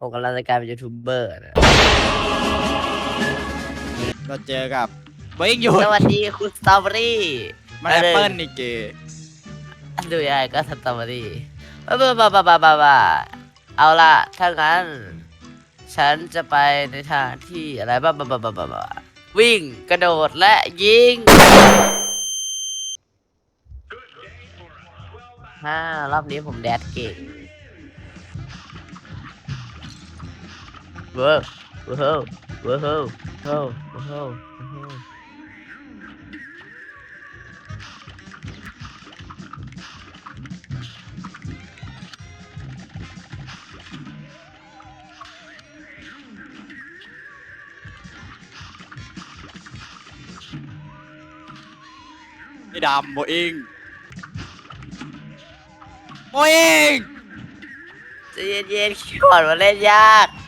ผมกำลังจะกลายเป็นยูทูบเบอร์นะเราเจอกับเบิ้งอยู่สวัสดีคุณสตรอเบอรี่มันแอปเปิลนี่เกดูยังไงก็สตรอเบอรี่บ้าบ้าบ้าบ้าบ้าบ้าบ้าเอาล่ะถ้างั้น ฉันจะไปในทางที่อะไรบ้าบ้าบ้าบ้าบ้าบ้าวิ่งกระโดดและยิงฮ่ารอบนี้ผมแดดเก่ง เว้าวว้าวว้าวว้าวว้าวว้าวว้าวไ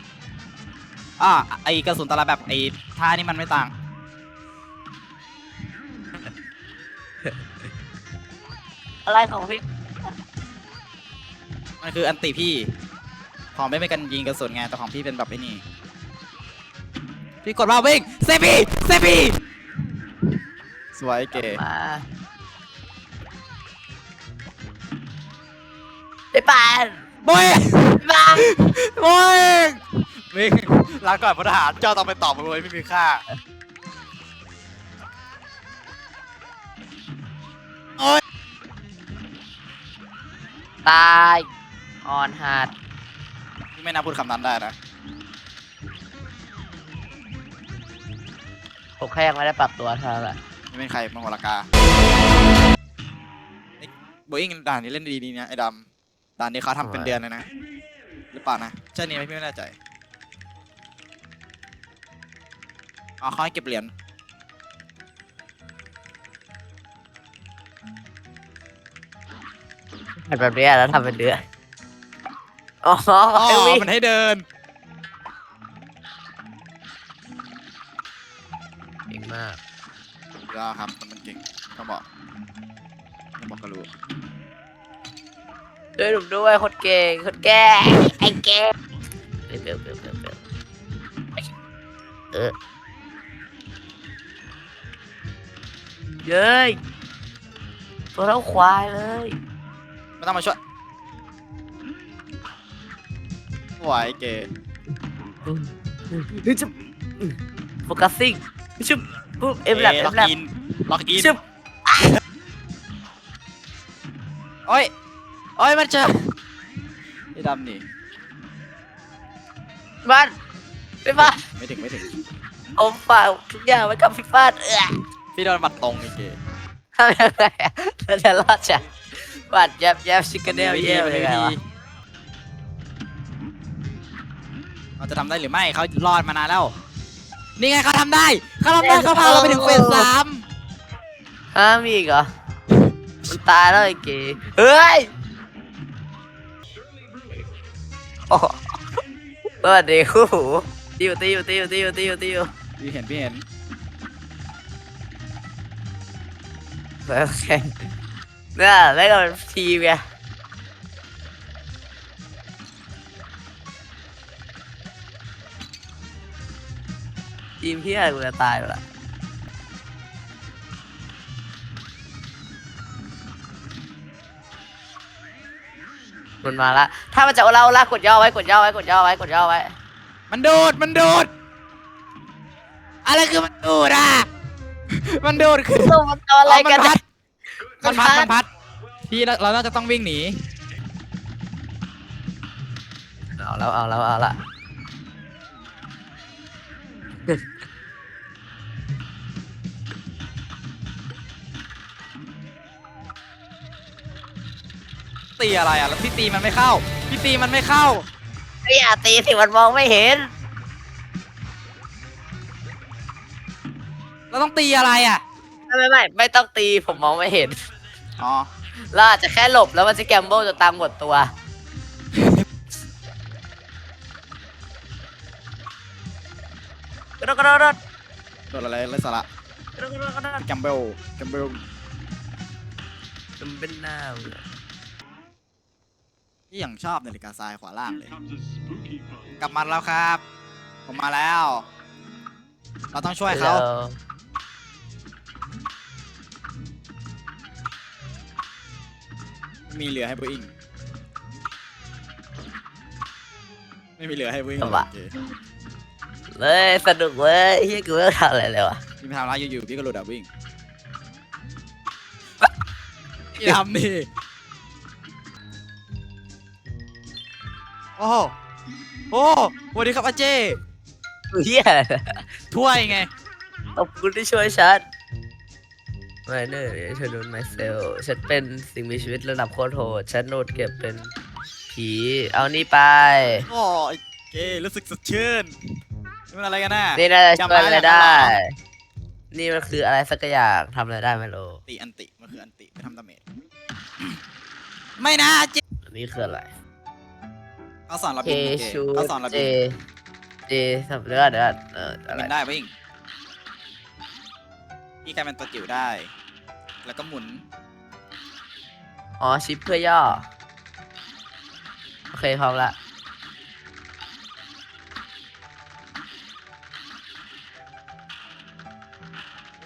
อ้ดำโบอิงโบอิงใจะเย็นๆคิดก่อนว่าเล่นยากอะไอกระสุนแต่ละแบบไอ้ท่านี่มันไม่ต่าง อะไรของพี่มันคืออันติพี่ ของไม่เป็นกันยิงกระสุนไงแต่ของพี่เป็นแบบไอ้นี่ พี่กดว่าวิ่งเซฟีเซฟีสวยเก๋มาไปปานโบยไปปานโบย วิ่งลาก่อนพลทหารเจ้าต้องไปตอบมันเลยไม่มีค่า โอ้ยตายออนฮาร์ดพี่ไม่น่าพูดคำนั้นได้นะ ผมแค่ยังไม่ได้ปรับตัวเท่านั้นแหละนี่เป็นใครมังวรากาโบอิงด่านนี้เล่นดีดีๆนะไอ้ดำด่านนี้เขาทำเป็นเดือนเลยนะ หรือเปล่านะใช่นี่ไหมพี่ไม่แน่ใจ อ๋อเขาให้เก็บเหรียญแบบนี้แล้วทำเป็นเดือนอ๋ออ๋อไอ้วิ่งมันให้เดิน เก่งมากยอดครับมันเก่งเขาบอกเขาบอกก็รู้ด้วยหนุ่มด้วยคนเก่งคนแก่ไอ้แก่เบลเบลเบลเบลเบลเออ เย้ยตัวเท่าควายเลยไม่ต้องมาช่วยไหวเก๋ฮึชุบโฟกัสซิ่งฮึชุบปุ๊บเอ็มแลบเอ็ล็อมกแลบอินล็อกอินชุบโอ้ยโอ้ยมันเจอไอ้ดำนี่มันไปบ้านไม่ถึงไม่ถึงผมฝากทุกอย่างไว้กับพี่ฟ้านเออ พี่โดนบัตรตรงไอ้เก๋ทำยังไงอะเราจะรอดจากบาดยับยับชิคกเนลเย่ไปยังไงวะเราจะทำได้หรือไม่เขารอดมานานแล้ว นี่ไงเขาทำได้เขาทำได้เขาพาเราไปถึงเฟสสามฮะมีอีกเหรอ มันตายแล้วไอ้เก๋เฮ้ยโอ้โหสวัสดีคู่หูติวติวติวติวติวติวพี่เห็นพี่เห็น โอเคเนี่ยแล้วก็เป็นทีมไงทีมที่อะไรกูจะตายไปละมันมาละถ้ามันจะเอาเราละกดย่อไว้กดย่อไว้กดย่อไว้กดย่อไว้ มันโดด มันโดด อะไรคือมันโดดอะ มันโดดคือสู้มันเอาอะไรกันมันพัด มัมันนพัดพัด มันพัด พี่เราเราน่าจะต้องวิ่งหนี เอาแล้วเอาแล้วเอาละตีอะไรอะแล้วพี่ตีมันไม่เข้า พี่ตีมันไม่เข้า ไม่อย่าตีสิมันมองไม่เห็น ต้องตีอะไรอะ ไม่ไม่ไม่ไม่ต้องตีผมมองไม่เห็นอ๋อ เราอาจจะแค่หลบแล้วมันจะแกมโบจะตามหมดตัว กระโดดกระโดดกระโดดโดดอะไรไรสาระกระโดดกระโดดกระโดดจัมเบลจัมเบลมันเป็นหน้ามึงอะที่อย่างชอบนาฬิกาทรายขวาล่างเลย กลับมาแล้วครับ ผมมาแล้ว เราต้องช่วยเขาแม่มีเหลือให้บูอิงไม่มีเหลือให้บูอิงโอเคเลยสนุกเว้ยเฮียกูไม่ต้องทำอะไรเลยวะพี่ไปทำร้านอยู่ๆพี่ก็หลุดอะวิ่งพี่ทำนี่โอ้โหโอ้สวัสดีครับอาเจเฮียถ้วยไงขอบคุณที่ช่วยฉัน ไม่เนอร์เธอโดนไมเซลฉันเป็นสิ่งมีชีวิตระดับโคตรโหดฉันโนดเก็บเป็นผี เอานี่ไป โอ้ยเกรู้สึกสดชื่นนี่มันอะไรกันน่ะ นี่น่าจะจำช่วยได้อะไรแล้วได้เหรอนี่มันคืออะไรสักอย่างทำอะไรได้ไม่รู้ติอันติ มันคืออันติไปทำดาเมจ ไม่นะเจอันนี้คืออะไรเขาสอนเราเคบินเจชูเขาสอนเราเจบินเจสับเลือดเดือดเอออะไรบินได้วิ่งพี่กลายเป็นตัวจิ๋วได้ แล้วก็หมุน อ๋อ ชิปเพื่อย่อ โอเคพร้อมละ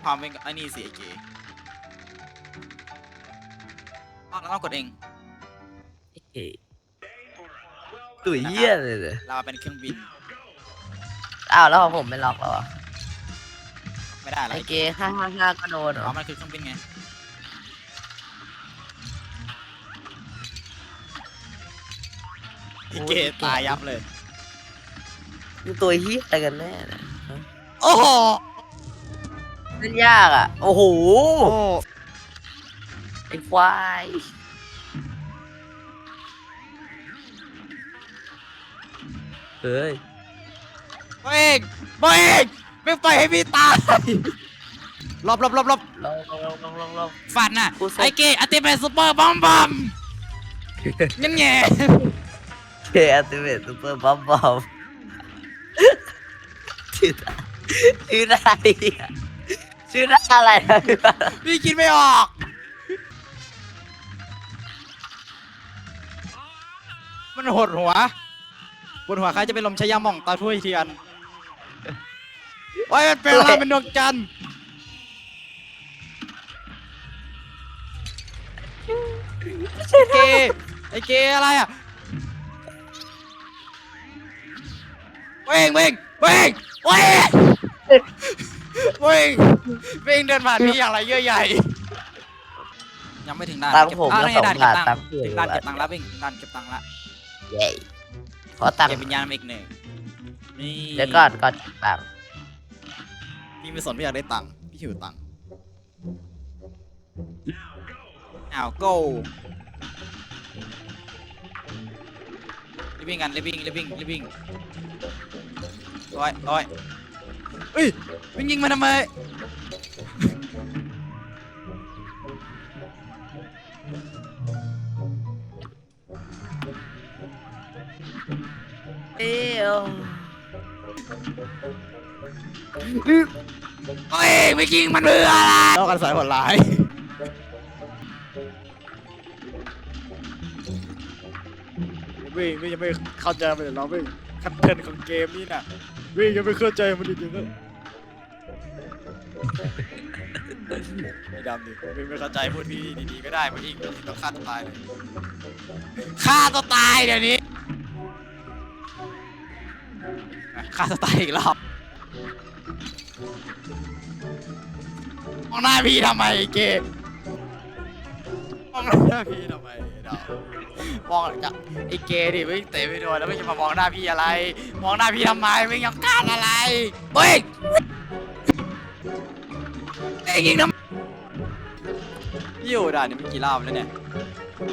ความเป็นไอ้นี่สิไอเกอ๋อเราต้องกดเองเฮ้ยตุ๋ยเยี่ยเลยเลยเราเป็นเครื่องบิน อ้าวแล้วของผมไม่ล็อกเหรอไม่ได้แล้วไอไอเกเกห้าห้าห้าก็โดนเหรอ๋ออมันคือเครื่องบินไง ไอเกตายยับเลยมึงตัวเฮียอะไรกันแน่เนะโอ้โหเล่นยากอะ โอ้โห โอ้ไอ้ควายเฮ้ยเบ้งเบ้งไม่ไปให้พี่ตายหลบหลบหลบหลบลองลองลองลองลองลอง ฟันน่ะ กูส่งไอเกอัติเป็นซูเปอร์บอมบอมงั้นแง่ เคอัติเมตซูเปอร์บอมบอมชื่อชื่ออะไรอะชื่ออะไรนะพี่คิดไม่ออก มันหดหัว บนหัวใครจะเป็นลมชายาหม่องตาถ้วยเทียนโอ้ยมันเป็นอะไรเป็นดวงจันทร์ไอเกไอเกอะไรอะ ว้งเว้งเว้งเว้งเว้งเว้งเดินผ่านพี่อย่างไรเยอะใหญ่ ยังไม่ถึงด่านตังค์เก็บผมอ้าวก็นี่สองได่านเก็บาบทตังตังค์ค์เพื่อนถึงด่านเก็บตังค์แล้ววิ่งถึงด่านเก็บตังค์ละเย้ขอตังค์เก็บวิญญาณมาอีกหนึ่งนี่เดี๋ยวก่อนก่อนตังค์พี่ไม่สนพี่อยากได้ตังค์พี่หิวตังค์อ้าว go รีบวิ่งกันรีบวิ่งรีบวิ่งรีบวิ่ง โอ้ยโอ้ยเอ้ยวิ่งยิงมาทำไม เอ้ยโอ้ยไม่ยิงมันเบื่ออะไรเล่ากันสายหดร้ายวิ่งวิ่งยังไม่เข้าใจมันเลยเราวิ่งคันเทิร์นของเกมนี่น่ะ วิ่งยังไม่เข้าใจมันจริงๆเลยไม่ดำดิวิ่งไม่เข้าใจพูดพี่ดีๆก็ได้มันอีกต้องฆ่าตัวตายเลยฆ่าตัวตายเดี๋ยวนี้ฆ่าตัวตายอีกรอบมองหน้าพี่ทำไมเกมมองหน้าพี่ทำไม มองจะไอ้เกดิไม่งเตะไม่โดนแล้วไม่จะมามองหน้าพี่อะไร มองหน้าพี่ทำไมไม่ยังการอะไรเฮ้ยไอ้ยิงทำพี่อยู่ด่านนี้มันกี่รอบแล้วเนี่ย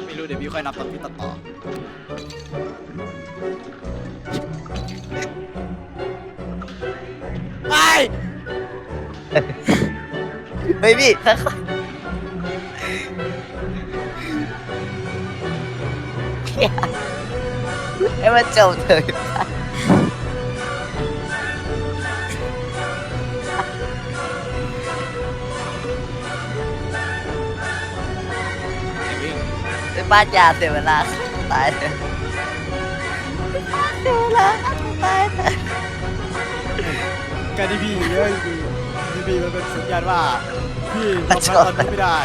ไม่รู้เดี๋ยวพี่ค่อยนับตอนพี่ตัดต่อไป เฮ้ยพี่ ให้มันจบเถอะไอ้วิ่งเป็นบ้านยาเสียเวลาตายเลยอยู่แล้วตายแต่การที่พี่เยอะอยู่ที่พี่มันเป็นสัญญาณว่าพี่ทำแพ้ตอนนี้ไม่ได้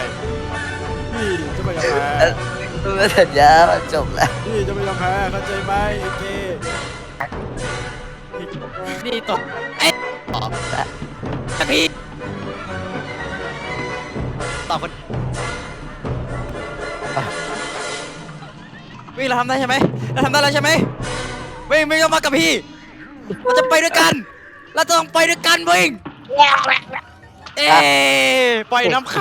พี่จะไม่ยอ มแพ้ไม่สัญญาว่าจบแล้วพี่จะไม่ยอมแพ้เข้าใจไหมไอ้เกนี่ตกไอ้ตอบพี่ตอบคนวิ่งเราทำได้ใช่ไหมเราทำได้แล้วใช่ไหมวิ่งไม่ต้องมากับพี่เราจะไปด้วยกัน เราจะต้องไปด้วยกันวิ่งเอ๊ปล่อยน้ำข